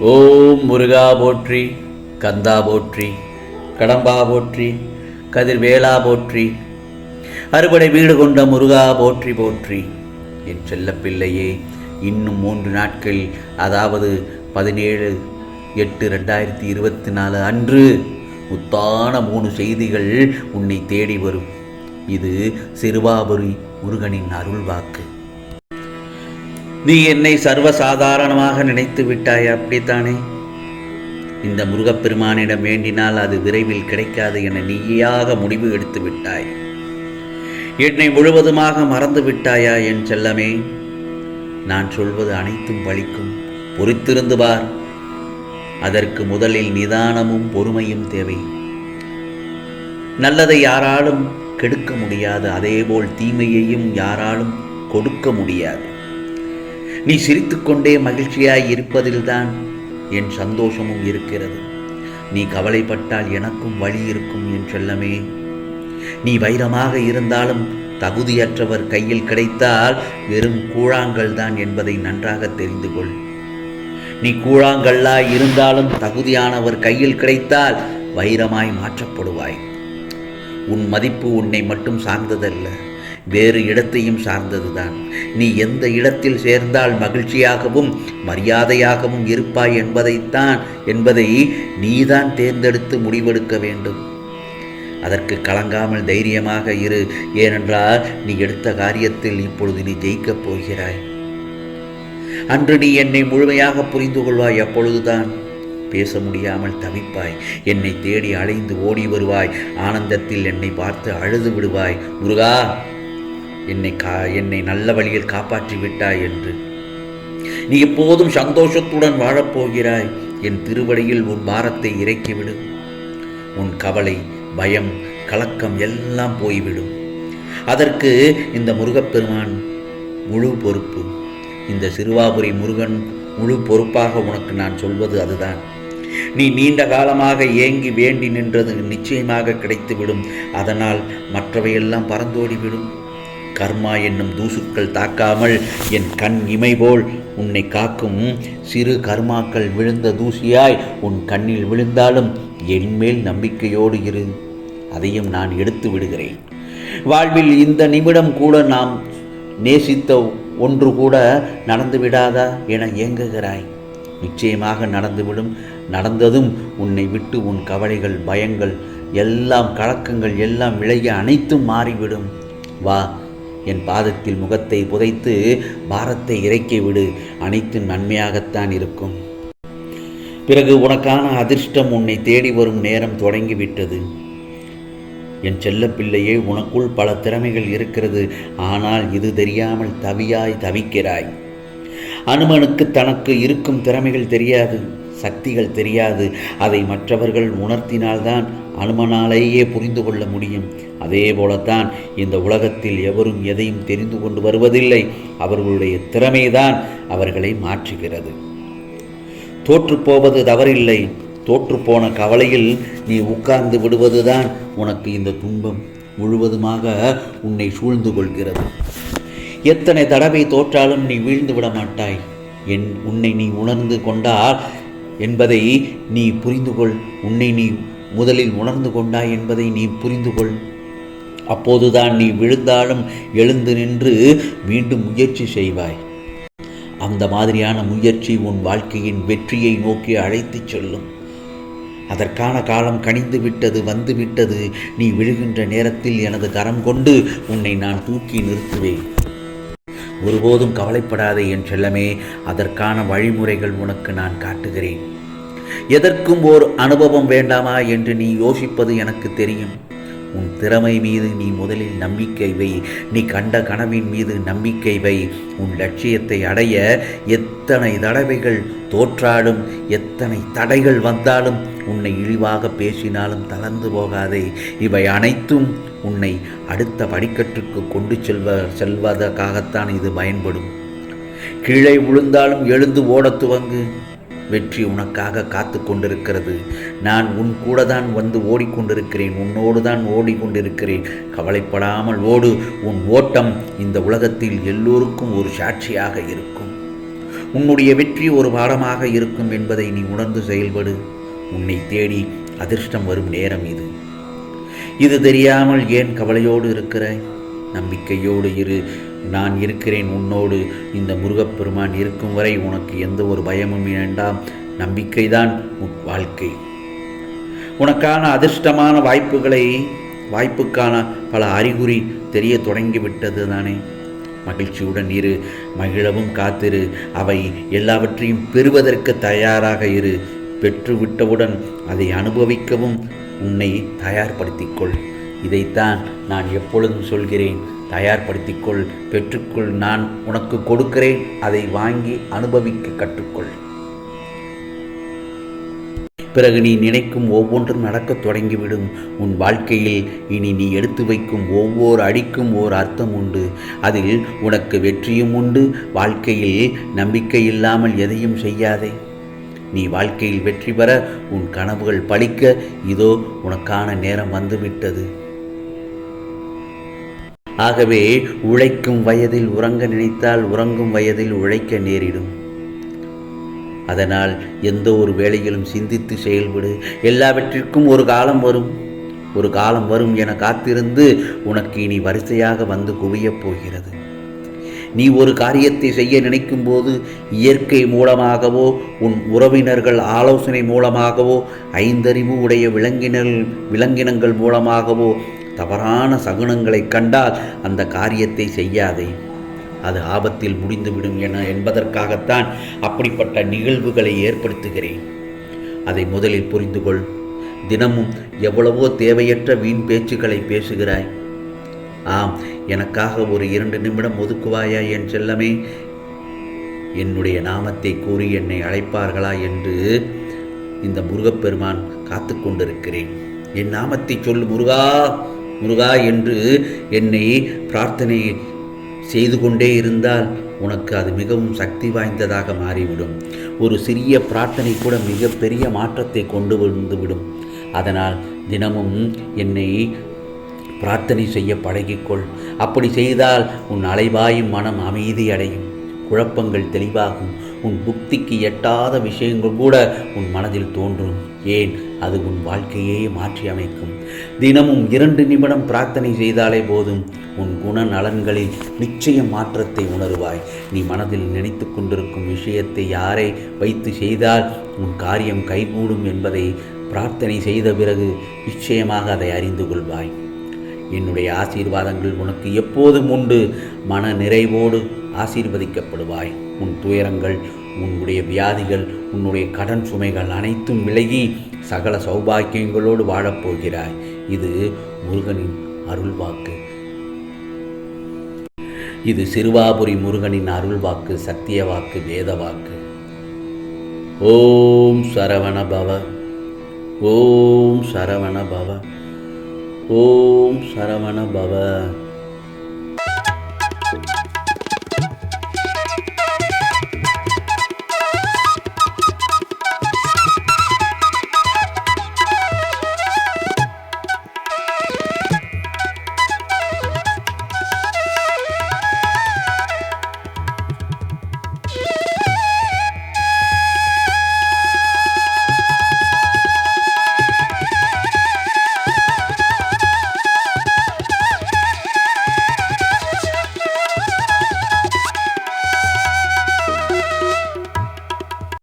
ஓம் முருகா போற்றி கந்தா போற்றி கடம்பா போற்றி கதிர்வேலா போற்றி அறுபடை வீடு கொண்ட முருகா போற்றி போற்றி. என் செல்லப்பிள்ளையே இன்னும் மூன்று நாட்கள் அதாவது பதினேழு எட்டு ரெண்டாயிரத்தி இருபத்தி நாலு அன்று முத்தான மூணு செய்திகள் உன்னை தேடி வரும். இது சிறுவாபுரி முருகனின் அருள் வாக்கு நீ என்னை சர்வசாதாரணமாக நினைத்து விட்டாய் அப்படித்தானே? இந்த முருகப்பெருமானிடம் வேண்டினால் அது விரைவில் கிடைக்காது என நீயாக முடிவு எடுத்து விட்டாய். என்னை முழுவதுமாக மறந்து விட்டாயா என் செல்லமே? நான் சொல்வது அனைத்தும் பலிக்கும் பொறுத்திருந்து பார். அதற்கு முதலில் நிதானமும் பொறுமையும் தேவை. நல்லதை யாராலும் கெடுக்க முடியாது. அதேபோல் தீமையையும் யாராலும் கொடுக்க முடியாது. நீ சிரித்துக்கொண்டே மகிழ்ச்சியாய் இருப்பதில்தான் என் சந்தோஷமும் இருக்கிறது. நீ கவலைப்பட்டால் எனக்கும் வழி இருக்கும் என் செல்லமே. நீ வைரமாக இருந்தாலும் தகுதியற்றவர் கையில் கிடைத்தால் வெறும் கூழாங்கல் தான் என்பதை நன்றாக தெரிந்து கொள். நீ கூழாங்கல்லாய் இருந்தாலும் தகுதியானவர் கையில் கிடைத்தால் வைரமாய் மாற்றப்படுவாய். உன் மதிப்பு உன்னை மட்டும் சார்ந்ததல்ல. வேறு இடத்தையும் சார்ந்ததுதான். நீ எந்த இடத்தில் சேர்ந்தால் மகிழ்ச்சியாகவும் மரியாதையாகவும் இருப்பாய் என்பதைத்தான் என்பதை நீதான் தேர்ந்தெடுத்து முடிவெடுக்க வேண்டும். அதற்கு கலங்காமல் தைரியமாக இரு. ஏனென்றால் நீ எடுத்த காரியத்தில் இப்பொழுது நீ ஜெயிக்கப் போகிறாய். அன்று நீ என்னை முழுமையாக புரிந்து கொள்வாய் அப்பொழுதுதான் பேச முடியாமல் தவிப்பாய். என்னை தேடி அலைந்து ஓடி வருவாய். ஆனந்தத்தில் என்னை பார்த்து அழுது விடுவாய். முருகா என்னை கா என்னை நல்ல வழியில் காப்பாற்றி விட்டாய் என்று. நீ எப்போதும் சந்தோஷத்துடன் வாழப்போகிறாய். என் திருவடியில் உன் பாரத்தை இறக்கிவிடு. உன் கவலை பயம் கலக்கம் எல்லாம் போய்விடும். அதற்கு இந்த முருகப்பெருமான் முழு பொறுப்பு. இந்த சிறுவாபுரி முருகன் முழு பொறுப்பாக உனக்கு நான் சொல்வது அதுதான். நீ நீண்ட காலமாக ஏங்கி வேண்டி நின்றது நிச்சயமாக கிடைத்துவிடும். அதனால் மற்றவையெல்லாம் பறந்தோடிவிடும். கர்மா என்னும் தூசுக்கள் தாக்காமல் என் கண் இமை போல் உன்னை காக்கும் சிறு கர்மாக்கள் விழுந்த தூசியாய் உன் கண்ணில் விழுந்தாலும் என்மேல் நம்பிக்கையோடு இரு. அதையும் நான் எடுத்து விடுகிறேன். வாழ்வில் இந்த நிமிடம் கூட நாம் நேசித்த ஒன்று கூட நடந்து விடாதா என ஏங்குகிறாய். நிச்சயமாக நடந்துவிடும். நடந்ததும் உன்னை விட்டு உன் கவலைகள் பயங்கள் எல்லாம் கலக்கங்கள் எல்லாம் விலகி அனைத்தும் மாறிவிடும். வா என் பாதத்தில் முகத்தை புதைத்து பாரத்தை இறக்கி விடு. அனைத்தும் நன்மையாகத்தான் இருக்கும். பிறகு உனக்கான அதிர்ஷ்டம் உன்னை தேடி வரும் நேரம் தொடங்கிவிட்டது. என் செல்லப்பிள்ளையே உனக்குள் பல திறமைகள் இருக்கிறது. ஆனால் இது தெரியாமல் தவியாய் தவிக்கிறாய். அனுமனுக்கு தனக்கு இருக்கும் திறமைகள் தெரியாது சக்திகள் தெரியாது. அதை மற்றவர்கள் உணர்த்தினால்தான் அனுமனாலேயே புரிந்து கொள்ள முடியும். அதே போலத்தான் இந்த உலகத்தில் எவரும் எதையும் தெரிந்து கொண்டு வருவதில்லை. அவர்களுடைய திறமைதான் அவர்களை மாற்றுகிறது. தோற்றுப்போவது தவறில்லை. தோற்றுப்போன கவலையில் நீ உட்கார்ந்து விடுவதுதான் உனக்கு இந்த துன்பம் முழுவதுமாக உன்னை சூழ்ந்து கொள்கிறது. எத்தனை தடவை தோற்றாலும் நீ வீழ்ந்து விட மாட்டாய். என் உன்னை நீ உணர்ந்து கொண்டால் என்பதை நீ புரிந்து கொள். உன்னை நீ முதலில் உணர்ந்து கொண்டாய் என்பதை நீ புரிந்து கொள் அப்போதுதான் நீ விழுந்தாலும் எழுந்து நின்று மீண்டும் முயற்சி செய்வாய். அந்த மாதிரியான முயற்சி உன் வாழ்க்கையின் வெற்றியை நோக்கி அழைத்துச் செல்லும். அதற்கான காலம் கணிந்து விட்டது வந்து விட்டது. நீ விழுகின்ற நேரத்தில் எனது கரம் கொண்டு உன்னை நான் தூக்கி நிறுத்துவேன். ஒருபோதும் கவலைப்படாதே என் செல்லமே அதற்கான வழிமுறைகள் உனக்கு நான் காட்டுகிறேன். எதற்கும் ஓர் அனுபவம் வேண்டாமா என்று நீ யோசிப்பது எனக்கு தெரியும். உன் திறமை மீது நீ முதலில் நம்பிக்கை வை. நீ கண்ட கனவின் மீது நம்பிக்கை வை. உன் லட்சியத்தை அடைய எத்தனை தடவைகள் தோற்றாலும் எத்தனை தடைகள் வந்தாலும் உன்னை இழிவாக பேசினாலும் தளர்ந்து போகாதே. இவை அனைத்தும் உன்னை அடுத்த படிக்கட்டுக்கு கொண்டு செல்வ செல்வதற்காகத்தான் இது பயன்படும். கீழே விழுந்தாலும் எழுந்து ஓடத் துவங்கு. வெற்றி உனக்காக காத்து கொண்டிருக்கிறது நான் உன் கூட தான் வந்து ஓடிக்கொண்டிருக்கிறேன். உன்னோடு தான் ஓடிக்கொண்டிருக்கிறேன். கவலைப்படாமல் ஓடு. உன் ஓட்டம் இந்த உலகத்தில் எல்லோருக்கும் ஒரு சாட்சியாக இருக்கும். உன்னுடைய வெற்றி ஒரு பாடமாக இருக்கும் என்பதை நீ உணர்ந்து செயல்படு. உன்னை தேடி அதிர்ஷ்டம் வரும் நேரம் இது. இது தெரியாமல் ஏன் கவலையோடு இருக்கிறாய் நம்பிக்கையோடு இரு. நான் இருக்கிறேன் உன்னோடு. இந்த முருகப்பெருமான் இருக்கும் வரை உனக்கு எந்த ஒரு பயமும் வேண்டாம். நம்பிக்கைதான் உன் வாழ்க்கை. உனக்கான அதிர்ஷ்டமான வாய்ப்புகளை வாய்ப்புக்கான பல அறிகுறி தெரிய தொடங்கிவிட்டது தானே. மகிழ்ச்சியுடன் இரு மகிழவும் காத்திரு. அவை எல்லாவற்றையும் பெறுவதற்கு தயாராக இரு. பெற்றுவிட்டவுடன் அதை அனுபவிக்கவும் உன்னை தயார்படுத்திக்கொள் இதைத்தான் நான் எப்பொழுதும் சொல்கிறேன். தயார்படுத்திக்கொள் பெற்றுக்கொள் நான் உனக்கு கொடுக்கிறேன். அதை வாங்கி அனுபவிக்க கற்றுக்கொள். பிறகு நீ நினைக்கும் ஒவ்வொன்றும் நடக்கத் தொடங்கிவிடும். உன் வாழ்க்கையில் இனி நீ எடுத்து வைக்கும் ஒவ்வொரு அடிக்கும் ஓர் அர்த்தம் உண்டு. அதில் உனக்கு வெற்றியும் உண்டு. வாழ்க்கையில் நம்பிக்கை இல்லாமல் எதையும் செய்யாதே. நீ வாழ்க்கையில் வெற்றி பெற உன் கனவுகள் பழிக்க இதோ உனக்கான நேரம் வந்துவிட்டது. ஆகவே உழைக்கும் வயதில் உறங்க நினைத்தால் உறங்கும் வயதில் உழைக்க நேரிடும். அதனால் எந்த ஒரு வேலையிலும் சிந்தித்து செயல்படு. எல்லாவற்றிற்கும் ஒரு காலம் வரும். ஒரு காலம் வரும் என காத்திருந்து உனக்கு இனி வரிசையாக வந்து குவியப் போகிறது. நீ ஒரு காரியத்தை செய்ய நினைக்கும் போது இயற்கை மூலமாகவோ உன் உறவினர்கள் ஆலோசனை மூலமாகவோ ஐந்தறிவு உடைய விலங்கினல் விலங்கினங்கள் மூலமாகவோ தவறான சகுனங்களை கண்டால் அந்த காரியத்தை செய்யாதே. அது ஆபத்தில் முடிந்துவிடும் என என்பதற்காகத்தான் அப்படிப்பட்ட நிகழ்வுகளை ஏற்படுத்துகிறேன். அதை முதலில் புரிந்து கொள் தினமும் எவ்வளவோ தேவையற்ற வீண் பேச்சுக்களை பேசுகிறாய். ஆம் எனக்காக ஒரு இரண்டு நிமிடம் ஒதுக்குவாயா என் செல்லமே? என்னுடைய நாமத்தை கூறி என்னை அழைப்பார்களா என்று இந்த முருகப்பெருமான் காத்து கொண்டிருக்கிறேன். என் நாமத்தை சொல்லு முருகா! முருகா என்று என்னை பிரார்த்தனை செய்து கொண்டே இருந்தால் உனக்கு அது மிகவும் சக்தி வாய்ந்ததாக மாறிவிடும். ஒரு சிறிய பிரார்த்தனை கூட மிகப்பெரிய மாற்றத்தை கொண்டு வந்துவிடும் அதனால் தினமும் என்னை பிரார்த்தனை செய்ய பழகிக்கொள். அப்படி செய்தால் உன் அலைவாயும் மனம் அமைதி அடையும். குழப்பங்கள் தெளிவாகும். உன் புக்திக்கு எட்டாத விஷயங்கள் கூட உன் மனதில் தோன்றும். ஏன்? அது உன் வாழ்க்கையே மாற்றி அமைக்கும். தினமும் இரண்டு நிமிடம் பிரார்த்தனை செய்தாலே போதும். உன் குண நலன்களில் நிச்சயம் மாற்றத்தை உணருவாய். நீ மனதில் நினைத்து கொண்டிருக்கும் விஷயத்தை யாரை வைத்து செய்தால் உன் காரியம் கைகூடும் என்பதை பிரார்த்தனை செய்த பிறகு நிச்சயமாக அதை அறிந்து கொள்வாய். என்னுடைய ஆசீர்வாதங்கள் உனக்கு எப்போதும் உண்டு. மன நிறைவோடு ஆசீர்வதிக்கப்படுவாய். உன் துயரங்கள் உன்னுடைய வியாதிகள் உன்னுடைய கடன் சுமைகள் அனைத்தும் விலகி சகல சௌபாக்கியங்களோடு வாழப்போகிறாய். இது முருகனின் அருள்வாக்கு. இது சிறுவாபுரி முருகனின் அருள்வாக்கு சத்திய வாக்கு வேத வாக்கு ஓம் சரவண பவ ஓம் சரவண பவ ஓம் சரவண பவ